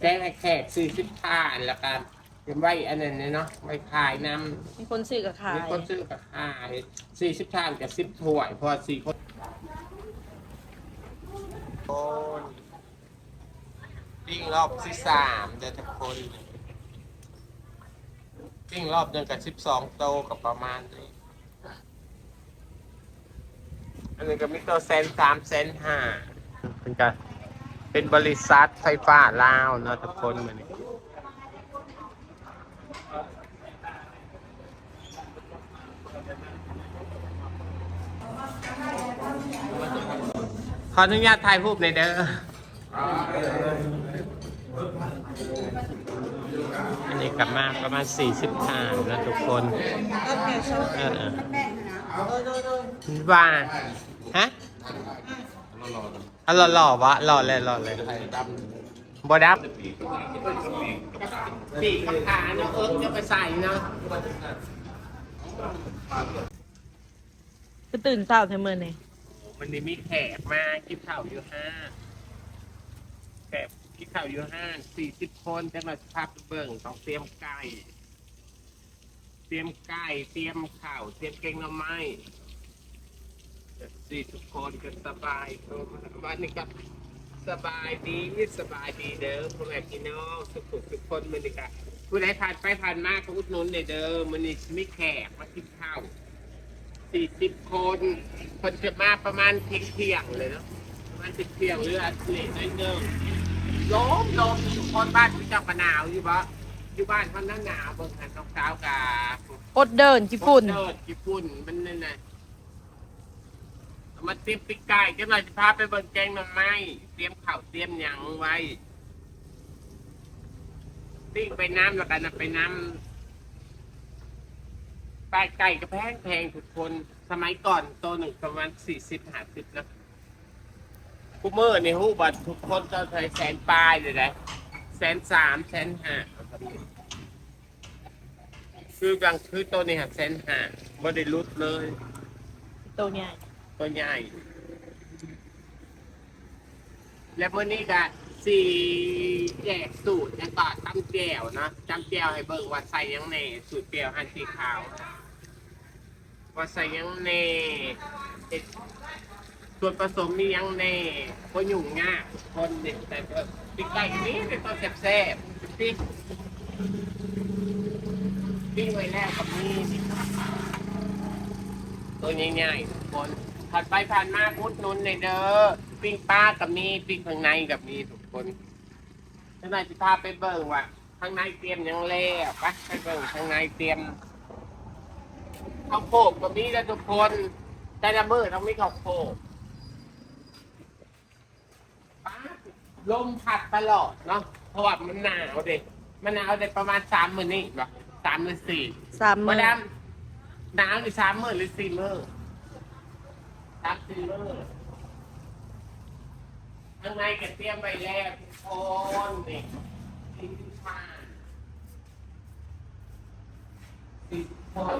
แจ้งให้แขกซื้อสิบทานแล้วกันเป็นไว้อันนั้นเนี่ยเนาะไว้ขายน้มีคนซื้อกับำขายมีคนซื้อกับขายสี่สิบทานกับสิบถ้วยเพอสี่คนคนปิ้งรอบที่สามเดือนทุกคนปิ้งรอบเดือนกับสิบสองโตวกับประมาณนี้ อันนี้ก็มีตัวเซนสามเซนห้าเป็นการ เป็นบริษัทไฟฟ้าลาวเนาะทุกคนเหมือนนี้ขออนุญาตถ่ายรูปหน่อยเด้ออันนี้กลับมาประมาณ40ทานนะทุกคนเอ อเออว่าฮะอะหล่อๆวะหล่อเลยหล่อเลยบอดับปีกขาเนาะเอิร์กจะไปใส่เนาะก็ตื่นเช้าเทมือนี่มันนี่มีแขกมากินข้าวอยู่ห้าแขกกินข้าวอยู่ห้าสี่สิบคนจะมาสภาพเบิ่งต้องเตรียมไก่ เตรียมไก่ เตรียมข้าว เตรียมเกงหน่อไม้ สี่ทุกคนก็สบายวันนี้ก็สบายดีสบายดีเด้อพ่อแม่พี่น้องสุขทุกคนมันนี่ก็ผู้ใดผ่านไปผ่านมาก็อุดหนุนเด้อเด้อมันนี่มีแขกมากินข้าวสี่สิบคน คนจะมาประมาณเที่ยงเที่ยงๆเลยเนาะประมาณเที่ยงเที่ยงๆหรืออาทิตย์น้อยเดิมล้มลมทุกคนบ้านพี่เจ้าปะหนาวอยู่ปะอยู่บ้านมันหน้าหนาวเบิ่งหันน้องสาวกาอดเดินญี่ปุ่นเดินญี่ปุ่นมันนั่นน่ะเอา มาเตรียมปีกไก่จะหน่อยจะพาไปเบิ่งแกงหน่อไม้เตรียมข้าวเตรียมหยังไว้ติ้งไปน้ำแล้วกันนะไปน้ำปลาไก่ก็แพงแพงทุกคน สมัยก่อนตัวหนึ่งประมาณสี่สิบห้าสิบนะคูเมอร์ในหูบัตรทุกคนก็เคยแสนปลายเลยนะแสนสามแสนห้าคือบางคือตัวนี้หักแสนห้าไม่ได้ลุดเลย ตัวใหญ่ ตัวใหญ่ และเมื่อนี้ก็สี่แจกสูตรแล้วก็ตำแก้วนะจำแก้วให้เบิ่งว่าใส่ยังแน่สูตรแก้วหันสีขาวว่าใส่ยังแน่ส่วนผสมมียังแน่คนยุ่งยากคนเด็กแต่ก็ติ๊กไก่นี้เป็นตัวแซ่บๆติ๊กปิ้งไว้แล้วกับนี่ตัวใหญ่ๆทุกคน ผ่านไปผ่านมาพุดหนุนในเด้อปิ้งปลากับมีปิ้งข้างในกับมีทุกคนข้างในจะพาไปเบิ่งว่าข้างในเตรียมหยังแล้วปะไปเบิ่งข้างในเตรียมข้าวโพดก็มีแล้วทุกคน แต่ละมือต้องมีข้าวโพดป๊าดลมพัดตลอดเนาะเพราะว่ามันหนาวเด็มันหนาวเด็ประมาณสามมื้อนี่หรอสามหรือสี่สามมืมาอดามหนาวหรือสามมื้อหรือสี่มื้ อสามสี่มื้อข้างในก็เตรียมไว้แล้วทุกคนนี่สี่สิบห้าสี่สิบคน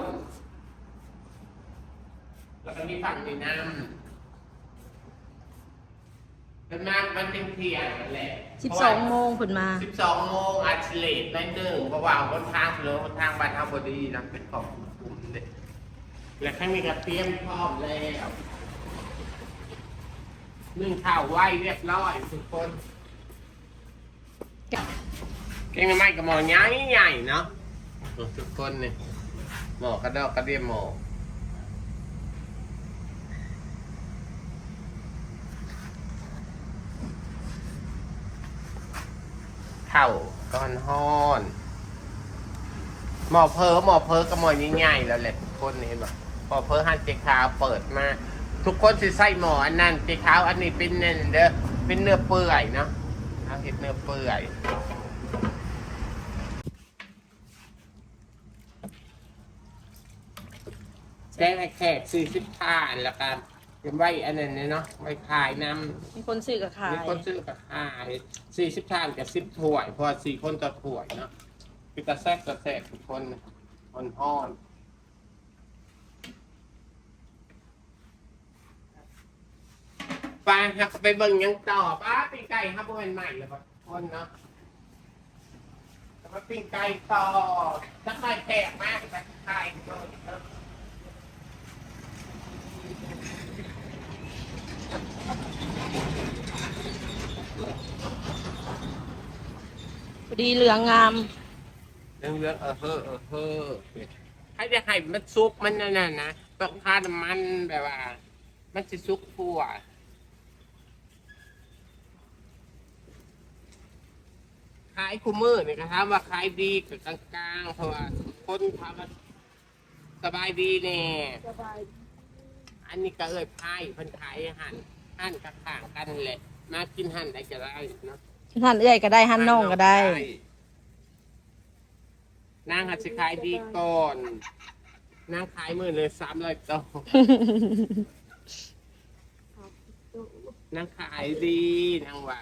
แล้วก็มีฝั่งในน้ำเป็นมากมันเป็นเที่ยงนั่นแหละสิบสองโมงผลมาสิบสองโมงอาชิเลตได้หนึ่งเพราะว่าบนทางเหลือบนทางบ้านทางบดีนะเป็นของกลุ่มเด็กและข้างนี้ก็เตรียมพร้อมแล้ว นึ่งข้าวไหวเรียบร้อยทุกคนเก่งไม่กับหมอใหญ่ใหญ่ๆเนาะทุกคนเนี่ยหมอกระดอกกระเดียมหมอเข่าก้อนห้อนหมอเพอหมอเพอก็หมอใหญ่ๆแล้วแหละทุกคนเห็นป่ะหมอเพอหันเจ๊ขาวเปิดมา ทุกคนสิใส่หมออันนั้นเจ๊ขาวอันนี้เป็นเน้นเด้อเป็นเนื้อเปื่อยเนาะเอาเห็ดเนื้อเปื่อยแจ้งให้แขกซื้อสิบทานแล้วกันเป็นไว้อันนั้นเนี่ยเนาะไว้ขายน้ำมีคนซื้อกับขายมีคนซื้อกับขายสี่สิบทานกับสิบถ้วยเพราะว่าสี่คนต่อถ้วยเนาะคือกระแซกกระแซกทุกคนอ่อนอ่อน ปครับไปเบิ่งยังต่อป้าปีไก่ครับเป็นใหม่เลยป่ะคนเนาะมาปิ้งไก่ต่อสักหน่อยแขกมากสักไก่พอดีเหลืองงาม เรื่องเรื่องเออเฮ้อเออเฮ้อให้จะให้มันซุกมันนั่นน่ะนะต้องทานมันแบบว่า มันจะซุกทั่ว ขายคูมือเนี่ยก็ถามว่าขายดีกับกลางๆเพราะว่าคนทำมันสบายดีเนี่ยสบาย อันนี้ก็เอ่ยพายเพิ่นขายหั่นหั่นกระถางกันแหละมากินหั่นได้ก็ได้เนาะท่านเอื้อยก็ได้ท่านน้องก็ได้ นางหัดสิขายดีก่อนนางขายมือเลยสามร้อยโตนางขายดีนางว่า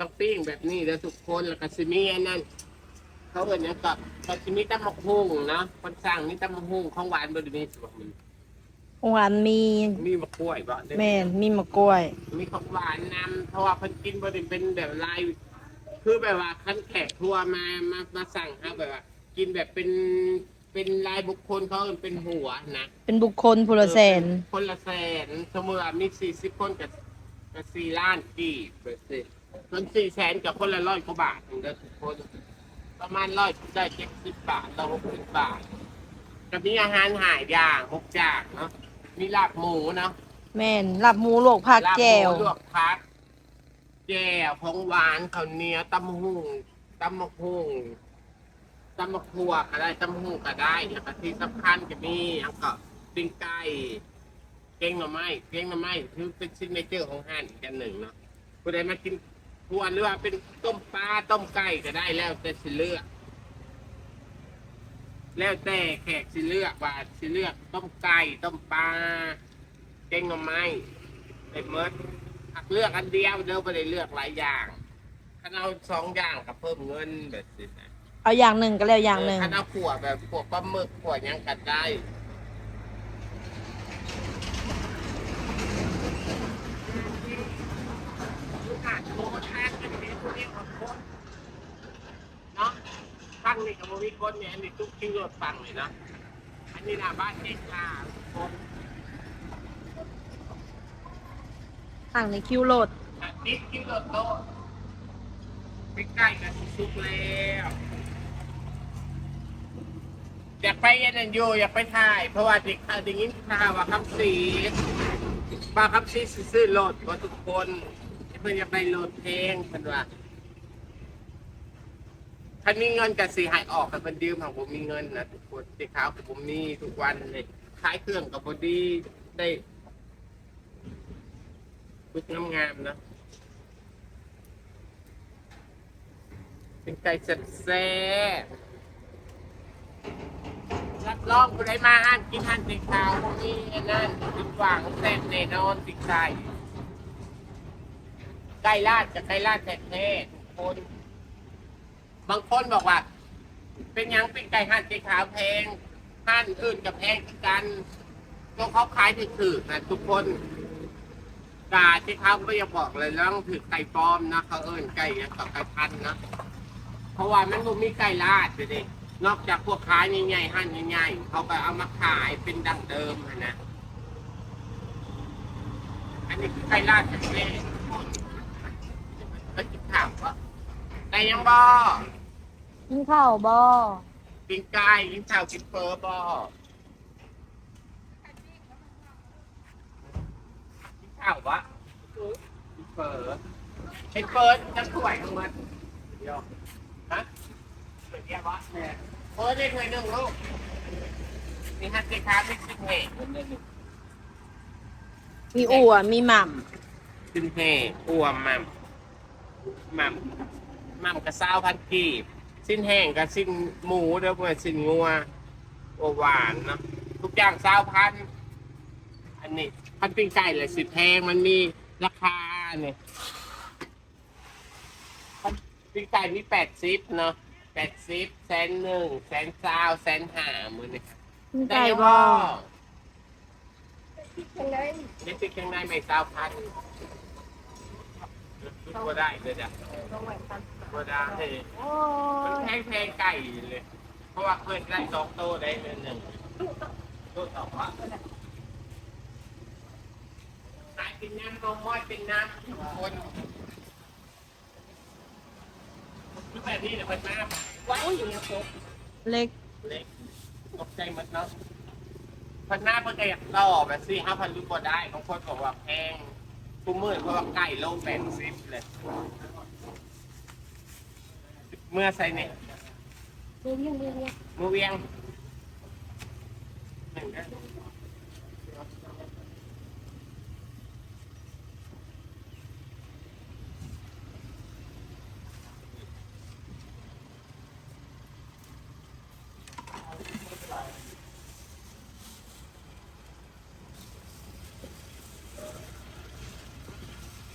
ต้องปิ้งแบบนี้แล้วทุกคนแล้วก็ซิมีอันนั้นเขาเอินเนี่ยงกับเขาซิมีตำมะฮุ่งเนาะคนสั่งนี่ตำมะฮุ่งของหวานบริเวณสวนมันหวานมีมีมะกล้วยบ่ได้แม่นมีมะกล้วย มีของหวานนำเพราะว่าเพิ่นกินบริเป็นแบบลายคือแบบว่าคันแขกทัวร์มามามาสั่งครับแบบว่า กินแบบเป็นเป็นลายบุคคลเขาเป็นหัวนะเป็นบุคคลพลแสนคนละแสนสมมติว่ามีสี่สิบคนกับกับสี่ล้านกี่เปอร์เซ็นต์ คนสี่แสนกับคนละร้อยกว่าบาทเด้อทุกคน ประมาณร้อยได้เจ็ดสิบบาทต่อหกสิบบาทกับมีอาหารหายอย่างหกอย่างเนาะมีลาบหมูเนาะแม่นลาบหมูลวกผักลาบหแจ่วมูลวกพักแจ่วของหวานข้าวเหนียวตำหุ่งตำมะฮุ่งตำมะครัวก็ได้ตำมะฮุ่งก็ได้แล้วก็ที่สำคัญก็มีอันก็ปิ้งไก่เก้งหน่อไม้เก้งหน่อไม้คือเป็นซิกเนเจอร์ของห้านอีกอันหนึ่งเนาะผู้ใดมากิน ทวนหรือว่าเป็นต้มปลาต้มไก่ก็ได้แล้วแต่สิเลือก แล้วแต่แขกสิเลือกว่าสิเลือกต้มไก่ต้มปลาเก้งหน่อไม้ได้เมิดหักเลือกอันเดียวเด้อไม่ได้เลือกหลายอย่างถ้าเอาสองอย่างก็เพิ่มเงินแบบนี้นะเอาอย่างหนึ่งก็แล้วอย่างหนึ่งถ้าเอาขวแบบขวปลาหมึกขวยังกัดได้เนาะ ฟังนี่กับมีคนเนี่ยอันนี้ทุกคิวรถฟังเลยนะอันนี้หน้าบ้านเด็กค่ะทุกคนต่างในคิวโหลดอันนี้คิวรถโตะไปใกล้กันสุกแล้วอยากไปยันนันอยู่อยากไปถ่าย เพราะว่าดิข่าวดิงินข่าวว่าคำสีปลาคำสีซื้อโหลดว่าทุกคนเพื่อนอยากได้โหลดเพลงเพื่อนว่า ถ้ามีเงินกับสีหายออกกับเป็นดิวของผมมีเงินนะทุกคนสีขาวกับผมมีทุกวันเลยขายเครื่องกับบอดี้ได้พุดงามๆนะเป็นไก่แซ่บรับรองผู้ใดมาห้านกินห้านสีขาวพวกนี้นั่นติดหวังแซ่บแน่นอนติดใจไก่ลาดกับไก่ลาดแท้ๆทุกคน บางคนบอกว่า เป็นหยังเป็นไก่ห้านสีขาวแพงห้านอื่นกับแพงคือกันตัวเขาขายถือๆนะทุกคนกาที่เขาก็ยังบอกเลยเรื่องถือไก่ปลอมนะเขาเอิ้นไก่ยังกับไก่พันนะเพราะว่ามันบ่มีไก่ลาดเลยดินอกจากพวกขายใหญ่ๆหั่นใหญ่ๆเขาก็เอามาขายเป็นดังเดิมนะอันนี้คือไก่ลาดแท้ๆก็จะถามว่าไก่ยังบ่ กินข้าวบ่กินไก่กินข้าวกินเฟอบ่กินข้าววะกินเฟอไอ้เฟิร์สจะสวยของมันเดียวฮะเปิดเดียววะเนี่ยเฟิร์สได้เคยหนึ่งลูกมีฮัตติคาไม่ซิงเฮมีอั่วมีหม่ซิงเฮอ้วมมัมมัมมัมกระซาวพันกีบ สิ้นแห้งกับสิ้นหมูเด้อเพื่อนสิ้นงัวโอหวานเนาะทุกอย่างซาวพัน อันนี้พันปิ้งไก่เลยสิแพงมันมีราคาเนี่ยพันปิ้งไก่มีแปดซิปเนาะแปดซิปแสนหนึ่งแสนซาวแสนห้ามือนี่ครับำกินไก่บ่นี่ติดข้างในไม่ซาวพันสบ่ได้เลยจ้ะ บ่ได้โอ้มันแพงแพงไก่เลย เพราะว่าเคยได้สองโตได้เดือนหนึ่งโตสองวะขายเป็นน้ำนมม้อยเป็นน้ำทุกคนคือแบบนี้เลยเป็นน้ำว้าวอยู่เนี่ยครบเล็กเล็กตกใจหมดเนาะพันหน้าเพื่ออยากต่อแบบสี่ห้าพันรูปบ่ได้บางคนบอกว่าแพงกูมืดเพราะว่าไก่โลแปดสิบเลย เมื่อใส่เนี่ยเรียงเรียงเรียงมือเวียงหนึ่งนะ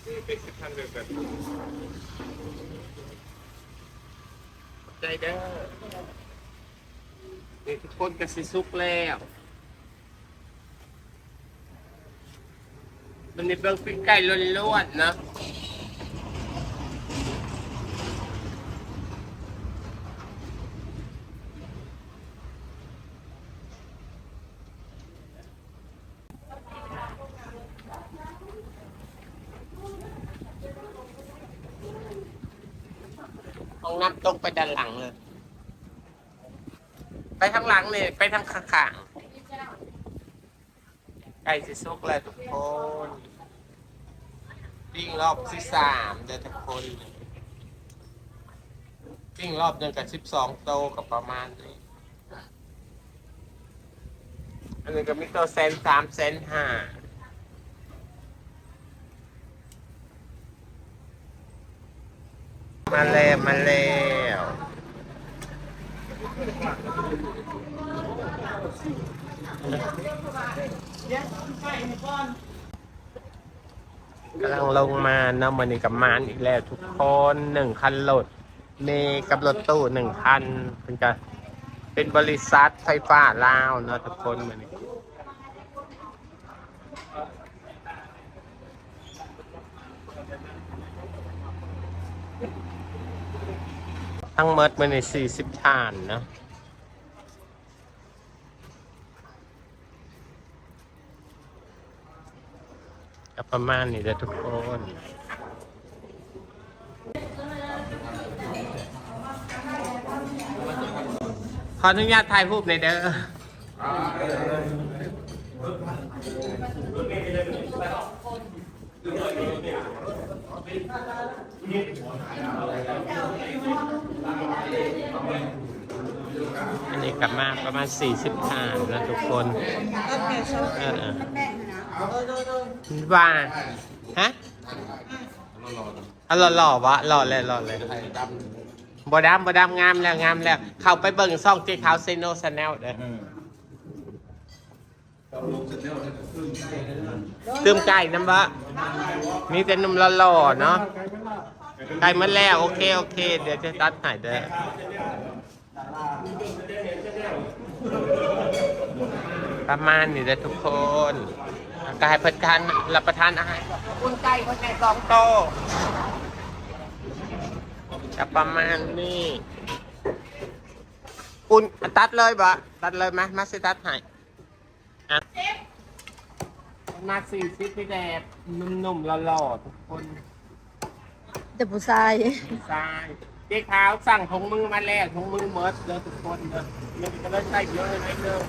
นี่เป็นสิบพันเลยแบบ ใจเด้อนี่ทุกคนกระสิสุกแล้วมันในเบื้องปิ้งไก่ล้วนๆนะ ห้องน้ำตรงไปด้านหลังเลย ไปทางหลังเนี่ยไปทางข้างๆใกล้สิสุกแล้วทุกคนปิ้งรอบที่สามเด้อทุกคนปิ้งรอบหนึ่งกับสิบสองโตกับประมาณนี้อันนี้ก็มีตัวเซนสามเซนห้า มาแล้วมาแล้วกำลังลงมาเนาะมันนี่กับมานอีกแล้ว ทุกคนหนึ่งคันรถเมกับรถตู้หนึ่งคันเป็นกันเป็นบริษัทไฟฟ้าลาวเนาะทุกคนมันนี่ ทั้งหมดมันในสี่สิบฐานเนาะก็ประมาณนี้แหละทุกคนขออนุญาตถ่ายรูปหน่อยเด้ออั นี้กลับมาประมาณ 40ทานนะทุกคนเออเออว่าฮะเอาหล่อๆวะหล่อเลยหล่อเลยบอดำบอดำงามแล้วงามแล้ว เข้าไปเบิ่งซ่องเจ๊ขาเซโนชาแนลเด้อตื้มไก่น้ำบะมีแต่นุ่มหล่อๆเนาะไก่มาแล้ว โอเค โอเค เดี๋ยวจะตัดใหายเด้อ ประมาณนี้แหละทุกคนกายประทานรับประทานอาหารคุณไก่คนไหนสองโตะจะประมาณนี้คุณตัดเลยบะตัดเลยไหมมาสิตัดให้อะมาสี่สิบพี่แดดหนุ่มๆหล่อๆทุกคนแต่ผู้ชายทรายเจ๊ขาวสั่งถุงมือมาแล้วถุงมือเมิร์ดเด้อทุกคนเด้อมันก็เลยใส่เยอะเลยเด้อ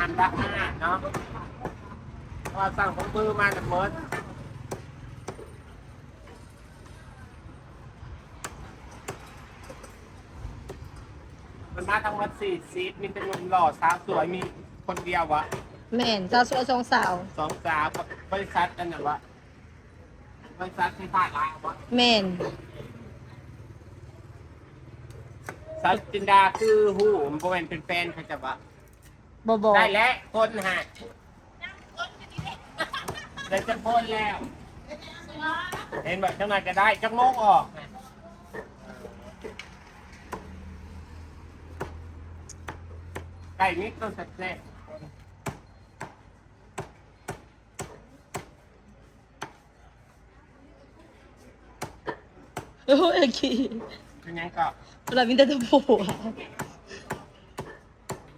ทำละห้าเนาะพอสั่งถุงมือมาแต่เมิร์ดมันมาทั้งหมดสี่ซีทมีแต่หนุ่มหล่อสาวสวยมีคนเดียววะแม่นสาวสวยสองสาวสองสาวกับบริษัทกันนะวะบริษัทที่ท่าลาวะแม่นสาวจินดาคือหูมันเป็นเป็นแฟนเขาจะวะ บ่บอกได้แล้วคนฮะได้จะพ้นแล้ว เห็นแบบจังไหนก็ได้จังโมงออกน่ะไก่นิดต้องแซ่บๆโอ้ยขี้เป็นยังก็เรามีแต่ตัวผัว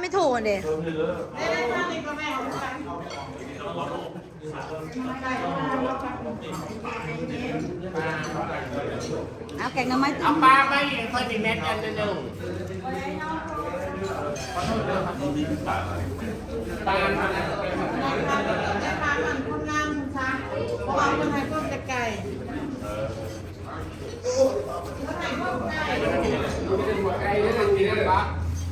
ไม่ถูกเด้เอาแกงหน้ำไม้เอาปลาไปอีกคนอีกเม็ดกันหนึ่งปลาได้ปลามันคนงามซะเพราะว่าคนไทยต้มแต่ไก่ไก่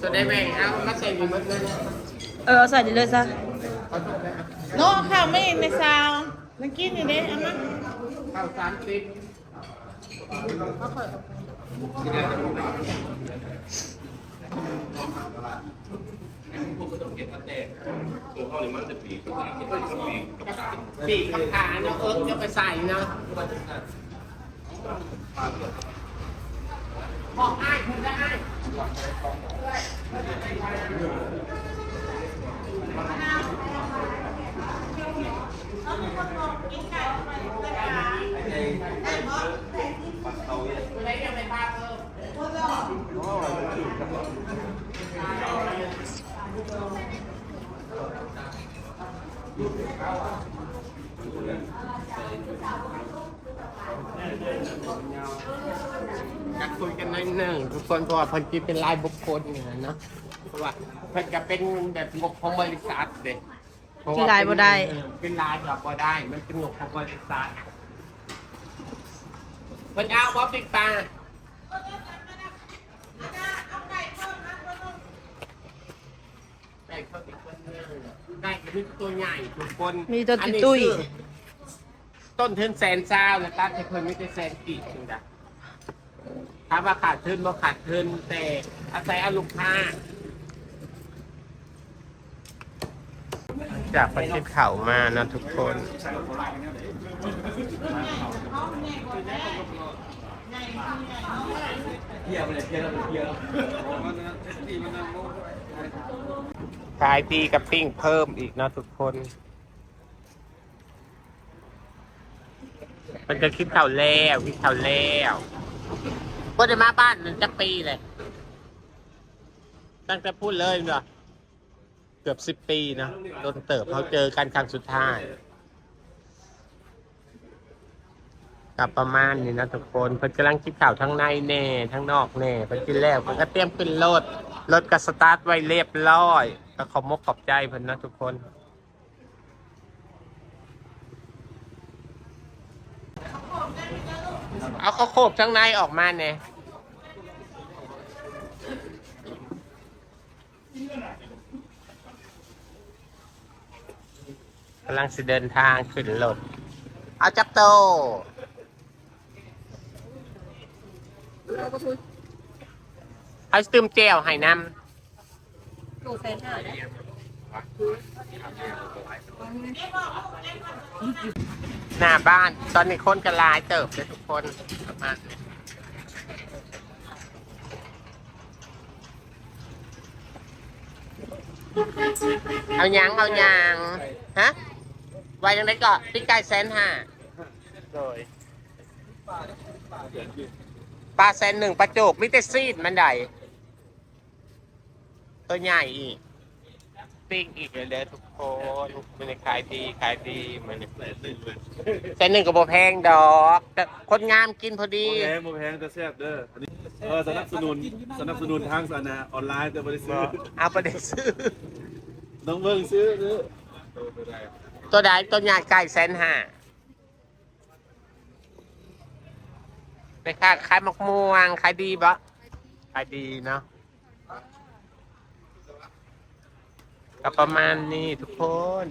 สดได้ไหมเอามาใส่ดีมัดเลยเออเอาใส่ได้เลยซะโน้ข้าวไม่ในซาวนักกินนี่เด้เอามาข้าวสามสิบตัวเขาเนี่ยมันจะปีกปีกปีกกับขาปี กกับขาเนาะเอิ๊กจะไปใส่เนาะบอกอ้ายคุณได้อ้ายอะไรเนี่ยไปพาเอออยากคุยกันหน่อยหนึ่งทุกคนเพราะว่าเพันจีเป็นรายบุคคลเนี่ยเนาะเพราะว่าเพิ่นจะเป็นแบบงบของบริษัทเด็กที่ลายบ่ได้ เป็นลายแบบบ่ได้มันเป็นงบของบริษัทเพิ่นเอาบ่ปิดตาได้เขาอีกคนนึงได้กระดึกตัวใหญ่ทุกคนมีตัวอันนี้ตุ้ย คือต้นทุนแสนเศร้านะตั้งแต่คนไม่ได้แสนกี่ถึงจ้ะ ถ้าว่าขาดทุนบ่ขาดทุนแต่อาศัยเอาลูกค้าจากประเทศเขามานะทุกคนขายดีกับปิ้งเพิ่มอีกนะทุกคนมันจะคิดเท่าแล้วคิดเท่าแล้ว ก็จะมาบ้านหนึ่งจะปีเลย ตั้งแต่พูดเลยเนาะเกือบสิบปีนะโดนเติบเขาเจอกันครั้งสุดท้ายกับประมาณนี้นะทุกคนเพิ่นกำลังคิดข่าวทั้งในแน่ทั้งนอกแน่เพิ่นกินแล้วเพิ่นก็เตรียมขึ้นรถรถก็สตาร์ทไว้เรียบร้อยก็ขอบมกขอบใจเพิ่นนะทุกคน เอาข้าวโคบทั้งในออกมาเนี่ยกำลังสิเดินทางขึ้นรถเอาจับโตเอาสตืมเจลให้น้ถูกแสนห้าำ หน้าบ้านตอนนี้คนกระลายเติบเลยทุกคนประมาณนี้เอายังเอายังฮะไว้ยังไงก็พี่ไก่แสนห้าโดยปลาแสนหนึ่งปลาโจกมิเตซีดมันใหญ่ตัวใหญ่อีก ปิ้งอีกเลยเด้อทุกคนมันขายดีขายดีมันแสนหนึ่งเลยแสนหนึ่งก็บ่แพงดอกแต่คนงามกินพอดีโมแพงโมแพงแต่แซ่บเด้ออันนี้เออสนับสนุนสนับสนุนทางสาธารณะออนไลน์แต่ไม่ได้ซื้อเอาประเด็นซื้อน้องเบิ้งซื้อซื้อตัวใดตัวใหญ่ไก่แสนห้าไปค่ะขายมะม่วงขายดีปะขายดีเนาะ ก็ประมาณนี้ทุกคน